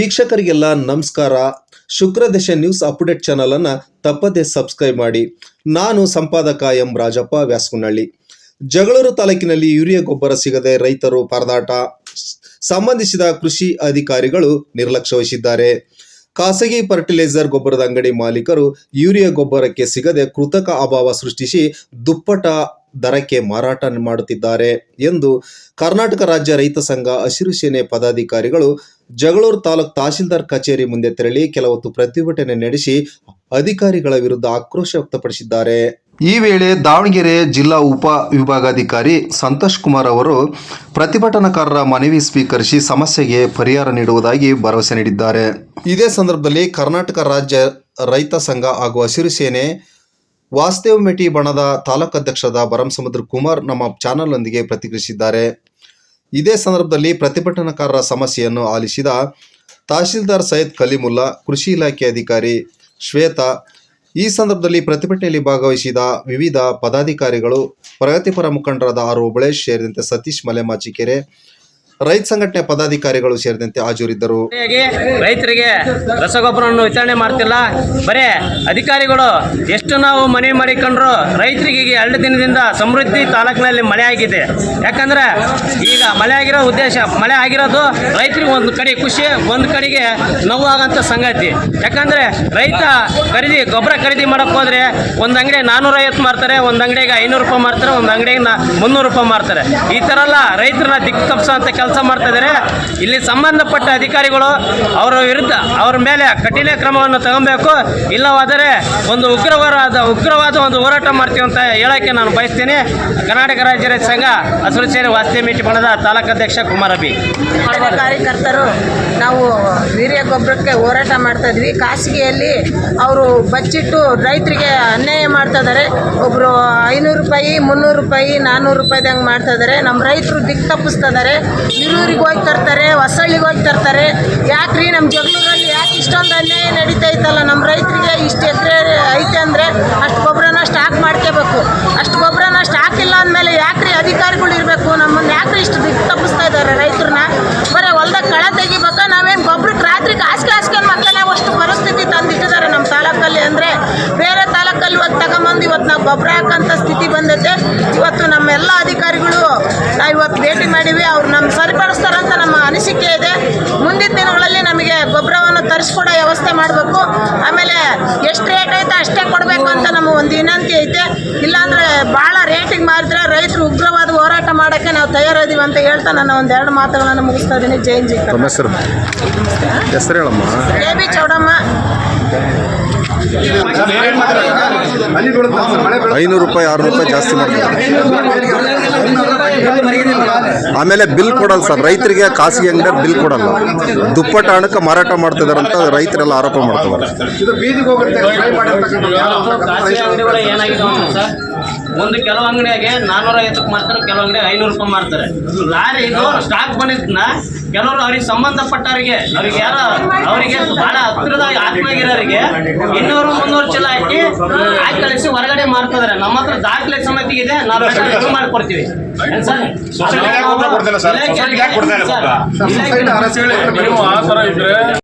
ವೀಕ್ಷಕರಿಗೆಲ್ಲ ನಮಸ್ಕಾರ. ಶುಕ್ರದಶ news update ಚಾನಲನ್ನು ತಪ್ಪದೇ ಸಬ್ಸ್ಕ್ರೈಬ್ ಮಾಡಿ. ನಾನು ಸಂಪಾದಕ ಎಂ ರಾಜಪ್ಪ ವ್ಯಾಸಗುನಹಳ್ಳಿ ಜಗಳೂರು ತಾಲೂಕಿನಲ್ಲಿ ಯೂರಿಯಾ ಗೊಬ್ಬರ ಸಿಗದೆ ರೈತರು ಪರದಾಟ. ಸಂಬಂಧಿಸಿದ ಕೃಷಿ ಅಧಿಕಾರಿಗಳು ನಿರ್ಲಕ್ಷ್ಯ ವಹಿಸಿದ್ದಾರೆ. ಖಾಸಗಿ ಫರ್ಟಿಲೈಸರ್ ಗೊಬ್ಬರದ ಅಂಗಡಿ ಮಾಲೀಕರು ಯೂರಿಯಾ ಗೊಬ್ಬರಕ್ಕೆ ಸಿಗದೆ ಕೃತಕ ಅಭಾವ ಸೃಷ್ಟಿಸಿ ದುಪ್ಪಟ ದರಕ್ಕೆ ಮಾರಾಟ ಮಾಡುತ್ತಿದ್ದಾರೆ ಎಂದು ಕರ್ನಾಟಕ ರಾಜ್ಯ ರೈತ ಸಂಘ ಹಸಿರು ಸೇನೆ ಪದಾಧಿಕಾರಿಗಳು ಜಗಳೂರು ತಾಲೂಕು ತಹಶೀಲ್ದಾರ್ ಕಚೇರಿ ಮುಂದೆ ತೆರಳಿ ಕೆಲವೊತ್ತು ಪ್ರತಿಭಟನೆ ನಡೆಸಿ ಅಧಿಕಾರಿಗಳ ವಿರುದ್ಧ ಆಕ್ರೋಶ ವ್ಯಕ್ತಪಡಿಸಿದ್ದಾರೆ. ಈ ವೇಳೆ ದಾವಣಗೆರೆ ಜಿಲ್ಲಾ ಉಪ ವಿಭಾಗಾಧಿಕಾರಿ ಸಂತೋಷ್ ಕುಮಾರ್ ಅವರು ಪ್ರತಿಭಟನಾಕಾರರ ಮನವಿ ಸ್ವೀಕರಿಸಿ ಸಮಸ್ಯೆಗೆ ಪರಿಹಾರ ನೀಡುವುದಾಗಿ ಭರವಸೆ ನೀಡಿದ್ದಾರೆ. ಇದೇ ಸಂದರ್ಭದಲ್ಲಿ ಕರ್ನಾಟಕ ರಾಜ್ಯ ರೈತ ಸಂಘ ಹಾಗೂ ಹಸಿರು ಸೇನೆ ವಾಸ್ತೇವ್ ಮೆಟಿ ಬಣದ ತಾಲೂಕು ಅಧ್ಯಕ್ಷರಾದ ಭರಮಸಮುದ್ರ ಕುಮಾರ್ ನಮ್ಮ ಚಾನಲ್ನೊಂದಿಗೆ ಪ್ರತಿಕ್ರಿಯಿಸಿದ್ದಾರೆ. ಇದೇ ಸಂದರ್ಭದಲ್ಲಿ ಪ್ರತಿಭಟನಾಕಾರರ ಸಮಸ್ಯೆಯನ್ನು ಆಲಿಸಿದ ತಹಶೀಲ್ದಾರ್ ಸೈಯದ್ ಕಲಿಮುಲ್ಲಾ, ಕೃಷಿ ಇಲಾಖೆ ಅಧಿಕಾರಿ ಶ್ವೇತಾ, ಈ ಸಂದರ್ಭದಲ್ಲಿ ಪ್ರತಿಭಟನೆಯಲ್ಲಿ ಭಾಗವಹಿಸಿದ ವಿವಿಧ ಪದಾಧಿಕಾರಿಗಳು, ಪ್ರಗತಿಪರ ಮುಖಂಡರಾದ ಆರ್ ಓಬಳೇಶ್ ಸೇರಿದಂತೆ ಸತೀಶ್ ಮಲೆಮಾಚಿಕೆರೆ ರೈತ ಸಂಘಟನೆ ಪದಾಧಿಕಾರಿಗಳು ಸೇರಿದಂತೆ ಹಾಜರಿದ್ದರು. ರೈತರಿಗೆ ರಸಗೊಬ್ಬರವನ್ನು ವಿತರಣೆ ಮಾಡ್ತಿಲ್ಲ. ಬರೇ ಅಧಿಕಾರಿಗಳು ಎಷ್ಟು ನಾವು ಮನೆ ಮಾಡಿಕೊಂಡ್ರು ರೈತರಿಗೆ ಎರಡು ದಿನದಿಂದ ಸಮೃದ್ಧಿ ತಾಲೂಕಿನಲ್ಲಿ ಮಳೆ ಆಗಿದೆ. ಯಾಕಂದ್ರೆ ಈಗ ಮಳೆ ಆಗಿರೋ ಉದ್ದೇಶ, ಮಳೆ ಆಗಿರೋದು ರೈತರಿಗೆ ಒಂದು ಕಡೆ ಖುಷಿ, ಒಂದು ಕಡೆಗೆ ನೋವು ಆಗಂತ ಸಂಗತಿ. ಯಾಕಂದ್ರೆ ರೈತ ಖರೀದಿ, ಗೊಬ್ಬರ ಖರೀದಿ ಮಾಡಕ್ ಹೋದ್ರೆ ಒಂದು ಅಂಗಡಿ ನಾನ್ನೂರೈವತ್ತು ಮಾರ್ತಾರೆ, ಒಂದು ಅಂಗಡಿಗೆ ಐನೂರು ರೂಪಾಯಿ ಮಾರ್ತಾರೆ, ಒಂದು ಅಂಗಡಿಗೆ ಮುನ್ನೂರು ರೂಪಾಯಿ ಮಾರ್ತಾರೆ. ಈ ತರ ಎಲ್ಲ ರೈತರನ್ನ ದಿಕ್ಕು ಅಂತ ಕೆಲಸ ಮಾಡ್ತಾ ಇದ್ದಾರೆ. ಇಲ್ಲಿ ಸಂಬಂಧಪಟ್ಟ ಅಧಿಕಾರಿಗಳು ಅವರ ವಿರುದ್ಧ, ಅವರ ಮೇಲೆ ಕಠಿಣ ಕ್ರಮವನ್ನು ತಗೊಬೇಕು. ಇಲ್ಲವಾದರೆ ಒಂದು ಉಗ್ರವಾದ ಉಗ್ರವಾದ ಒಂದು ಹೋರಾಟ ಮಾಡ್ತೀವಿ ಅಂತ ಹೇಳೋಕ್ಕೆ ನಾನು ಬಯಸ್ತೀನಿ. ಕರ್ನಾಟಕ ರಾಜ್ಯ ರೈತ ಸಂಘ ಹಸಿರು ಸೇರಿ ವಾಸ್ತಿ ಮೀಟಿ ಬಣದ ತಾಲೂಕಾಧ್ಯಕ್ಷ ಕುಮಾರ ಬಿ. ಕಾರ್ಯಕರ್ತರು, ನಾವು ವೀರ್ಯ ಗೊಬ್ಬರಕ್ಕೆ ಹೋರಾಟ ಮಾಡ್ತಾ ಇದ್ವಿ. ಖಾಸಗಿಯಲ್ಲಿ ಅವರು ಬಚ್ಚಿಟ್ಟು ರೈತರಿಗೆ ಅನ್ಯಾಯ ಮಾಡ್ತಾ ಇದ್ದಾರೆ. ಒಬ್ಬರು ಐನೂರು ರೂಪಾಯಿ, ಮುನ್ನೂರು ರೂಪಾಯಿ ನಾನ್ನೂರು ರೂಪಾಯಿದಂಗೆ ಮಾಡ್ತಾ ಇದ್ದಾರೆ. ನಮ್ಮ ರೈತರು ದಿಕ್ಕು ತಪ್ಪಿಸ್ತಾ ಇದ್ದಾರೆ. ಹಿರೂರಿಗೆ ಹೋಗಿ ತರ್ತಾರೆ, ಹೊಸಳ್ಳಿಗೆ ಹೋಗಿ ತರ್ತಾರೆ. ಯಾಕ್ರಿ ನಮ್ಮ ಜಗಳೂರಲ್ಲಿ ಯಾಕೆ ಇಷ್ಟೊಂದು ಅನ್ಯಾಯ ನಡೀತೈತಲ್ಲ? ನಮ್ಮ ರೈತರಿಗೆ ಇಷ್ಟು ಎಕರೆ ಐತೆ ಅಂದರೆ ಅಷ್ಟು ಗೊಬ್ಬರನ ಸ್ಟಾಕ್ ಮಾಡ್ಕೋಬೇಕು. ಅಷ್ಟು ಗೊಬ್ಬರನ ಸ್ಟಾಕ್ ಇಲ್ಲ ಅಂದಮೇಲೆ ಯಾಕ್ರಿ ಅಧಿಕಾರಿಗಳು ಇರಬೇಕು? ನಮ್ಮನ್ನು ಯಾಕ್ರಿ ಇಷ್ಟು ದಿಕ್ಕು ತಪ್ಪಿಸ್ತಾ ಇದ್ದಾರೆ ರೈತರನ್ನ ಬರೀ ಹೊಲ್ದಾಗ ಕಳೆ ತೆಗಿಬೇಕು? ನಾವೇನು ಗೊಬ್ಬರಕ್ಕೆ ರಾತ್ರಿ ಹಾಸಿಗೆ ಹಾಸ್ಕೊಂಡು ಮಕ್ಕಳ ನಾವು ಅಷ್ಟು ಪರಿಸ್ಥಿತಿ ತಂದಿಟ್ಟಿದ್ದಾರೆ ನಮ್ಮ ತಾಲೂಕಲ್ಲಿ ಅಂದರೆ ಬೇರೆ ತಾಲೂಕಲ್ಲಿ ಇವತ್ತು ತಗೊಂಬಂದು ಇವತ್ತು ನಾವು ಗೊಬ್ಬರ ಹಾಕೋಂಥ ಸ್ಥಿತಿ ಬಂದೈತೆ. ಇವತ್ತು ನಮ್ಮೆಲ್ಲ ಅಧಿಕಾರಿ ಮಾಡೀವಿ ಅವ್ರು ನಮ್ಮ ಸರಿಪಡಿಸ್ತಾರಂತ ನಮ್ಮ ಅನಿಸಿಕೆ ಇದೆ. ಮುಂದಿನ ದಿನಗಳಲ್ಲಿ ನಮಗೆ ಗೊಬ್ಬರವನ್ನು ತರಿಸ್ಕೊಡೋ ವ್ಯವಸ್ಥೆ ಮಾಡಬೇಕು. ಆಮೇಲೆ ಎಷ್ಟು ರೇಟ್ ಐತೆ ಅಷ್ಟೇ ಕೊಡಬೇಕು ಅಂತ ನಮ್ಮ ಒಂದು ವಿನಂತಿ ಐತೆ. ಇಲ್ಲಾಂದರೆ ಭಾಳ ರೇಟಿಗೆ ಮಾರಿದ್ರೆ ರೈತರು ಉಗ್ರವಾದ ಹೋರಾಟ ಮಾಡೋಕ್ಕೆ ನಾವು ತಯಾರಿದ್ದೀವಿ ಅಂತ ಹೇಳ್ತಾ ನಾನು ಎರಡು ಮಾತುಗಳನ್ನು ಮುಗಿಸ್ತಾ ಇದ್ದೀನಿ. ಜೈನ್ ಜಿ ಹೆಸರು? ಹೇಳಮ್ಮ. A B Chowdamma. ಐನೂರು ರೂಪಾಯಿ ಆರುನೂರು ರೂಪಾಯಿ ಜಾಸ್ತಿ ಮಾಡ್ತಾರೆ. ಆಮೇಲೆ ಬಿಲ್ ಕೊಡಲ್ಲ ಸರ್. ರೈತರಿಗೆ ಖಾಸಗಿ ಅಂಗಡಿ ಬಿಲ್ ಕೊಡಲ್ಲ. ದುಪ್ಪಟ್ಟ ಹಣಕ್ಕೆ ಮಾರಾಟ ಮಾಡ್ತಿದ್ದಾರೆ ಅಂತ ರೈತರೆಲ್ಲ ಆರೋಪ ಮಾಡ್ತಿದ್ದಾರೆ. ಒಂದು ಕೆಲವು ಅಂಗಡಿಯಾಗೆ ನಾನ್ನೂರ ಐವತ್ತಕ್ಕೆ ಮಾರ್ತಾರೆ ಕೆಲವು ಅಂಗಡಿ ಐನೂರು ರೂಪಾಯಿ ಮಾರ್ತಾರೆ. ಲಾರಿ ಇದು ಸ್ಟಾಕ್ ಬಂದಿದ್ದನ್ನ ಕೆಲವರು ಅವ್ರಿಗೆ ಸಂಬಂಧಪಟ್ಟವರಿಗೆ ಅವ್ರಿಗೆ ಯಾರ ಅವರಿಗೆ ಬಹಳ ಹತ್ತಿರದ ಆತ್ಮಗಿರೋರಿಗೆ ಇನ್ನೂರು ಮುನ್ನೂರು ಚೀಲ ಹಾಕಿ ಹಾಕಿ ಕಳಿಸಿ ಹೊರಗಡೆ ಮಾರ್ತಿದ್ದಾರೆ ನಮ್ಮ ಹತ್ರ ದಾಖಲೆ ಸಮಿತಿ ಇದೆ ನಾವು ಇದು ಮಾಡ್ಕೊಡ್ತೀವಿ. ನೀವು ಆ ಥರ ಇದ್ರೆ